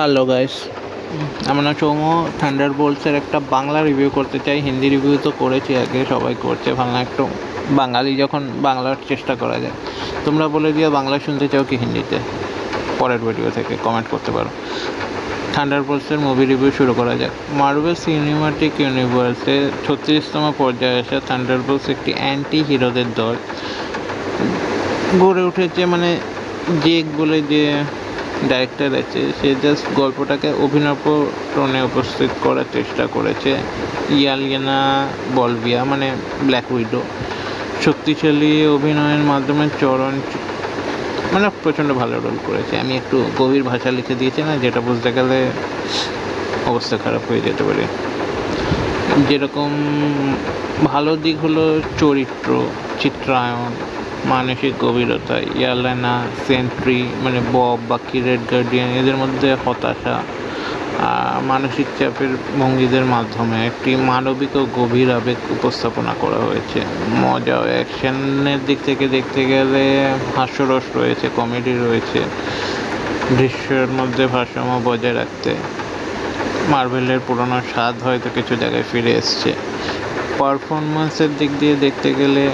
Hello guys আমরা Soumya thunder বোল্টসের একটা Bangla review করতে চাই। হিন্দি রিভিউ তো করেছি আগে, সবাই করছে, ভালো একটু বাঙালি যখন বাংলার চেষ্টা করা যায়। তোমরা বলে দিও, বাংলা শুনতে চাও কি হিন্দিতে? পরের ভিডিও থেকে কমেন্ট করতে পারো। থান্ডার বোল্টসের মুভি রিভিউ শুরু করা যাক। মার্বেল সিনেমাটিক ইউনিভার্সে ছত্রিশতম পর্যায়ে আসা থান্ডার বোল্টস একটি অ্যান্টি হিরোদের দল। গড়ে উঠেছে মানে জেক বলে যে ডাইরেক্টর আছে, সে জাস্ট গল্পটাকে অভিনব টোনে উপস্থিত করার চেষ্টা করেছে। ইয়ালিয়ানা বলভিয়া মানে ব্ল্যাক উইডো শক্তিশালী অভিনয়ের মাধ্যমে চরণ মানে প্রচণ্ড ভালো রোল করেছে। আমি একটু গভীর ভাষা লিখে দিয়েছি না, যেটা বুঝতে গেলে অবস্থা খারাপ হয়ে যেতে পারে। যেরকম ভালো দিক হলো চরিত্র চিত্রায়ন মানসিক গভীরতা, ইয়ালেনা, সেন্ট্রি মানে বব, বাকি রেড গার্ডিয়ান, এদের মধ্যে হতাশা মানসিক চাপের ভঙ্গিদের মাধ্যমে একটি মানবিক ও গভীর আবেগ উপস্থাপনা করা হয়েছে। মজা ও অ্যাকশনের দিক থেকে দেখতে গেলে হাস্যরস রয়েছে, কমেডি রয়েছে, দৃশ্যের মধ্যে ভারসাম্য বজায় রাখতে। মার্ভেলের পুরনো স্বাদ হয়তো কিছু জায়গায় ফিরে এসছে। পারফরমেন্সের দিক দিয়ে দেখতে গেলে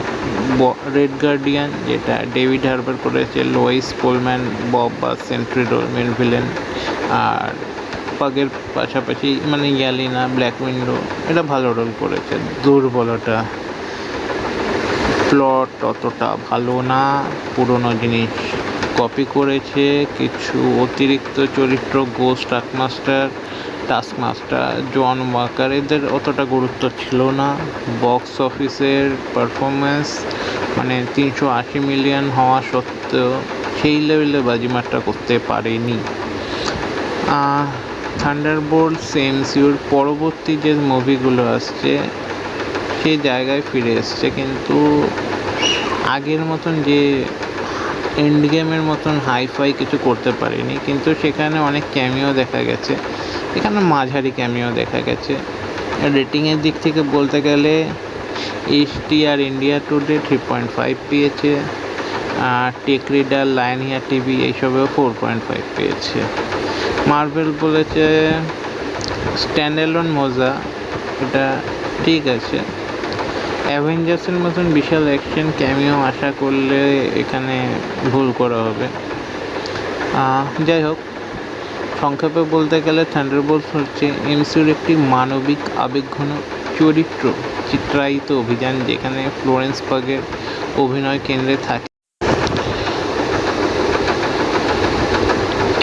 রেড গার্ডিয়ান যেটা ডেভিড হার্বার করেছে লোয়েস পোলম্যান বব বা সেন্ট্রি রোল মেন ভিলেন আর পাগের পাশাপাশি মানে ইয়ালিনা ব্ল্যাক উইন্ডো এটা ভালো রোল করেছে। দুর্বলতা প্লট অতটা ভালো না, পুরনো জিনিস কপি করেছে কিছু অতিরিক্ত চরিত্র গোস্ট টাকমাস্টার টাস্কমাস্টার জন ওয়াকার এদের অতটা গুরুত্ব ছিল না। বক্স অফিসের পারফরমেন্স মানে তিনশো আশি মিলিয়ন হওয়া সত্ত্বেও সেই লেভেলে বাজিমাতটা করতে পারেনি। থান্ডারবোল্ট এমসিউর পরবর্তী যে মুভিগুলো আসছে, সেই জায়গায় ফিরে এসছে। কিন্তু আগের মতন যে এন্ড গেমের মতন হাইফাই কিছু করতে পারেনি, কিন্তু সেখানে অনেক ক্যামিও দেখা গেছে। এখানে মাঝারি ক্যামিও দেখা গেছে। রেটিংয়ের দিক থেকে বলতে গেলে এইচটি আর India Today three point five পেয়েছে, আর tech reader line here TV এইসবেও four point five পেয়েছে। মার্বেল বলেছে স্ট্যান্ডেলন মোজা এটা ঠিক আছে। অ্যাভেঞ্জার্সের মতন বিশাল অ্যাকশন ক্যামিও আশা করলে এখানে ভুল করা হবে। যাই হোক, সংক্ষেপে বলতে গেলে থান্ডারবোল্টস হচ্ছে এমসিউর একটি মানবিক আবেগঘন চরিত্র, চিত্রায়িত অভিযান যেখানে ফ্লোরেন্স পাগের অভিনয় কেন্দ্রে থাকে।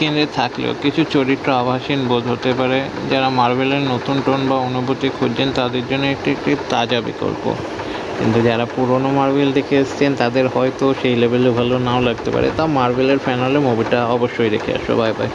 কেন্দ্রে থাকলেও কিছু চরিত্র আভাসীন বোধ হতে পারে, যারা মার্বেলের নতুন টোন বা অনুভূতি খুঁজছেন তাদের জন্য একটি একটি তাজা বিকল্প। কিন্তু যারা পুরনো মার্বেল দেখে এসছেন, তাদের হয়তো সেই লেভেলে ভালো নাও লাগতে পারে। তা মার্বেলের ফ্যান হলে মুভিটা অবশ্যই দেখে আসো। Bye bye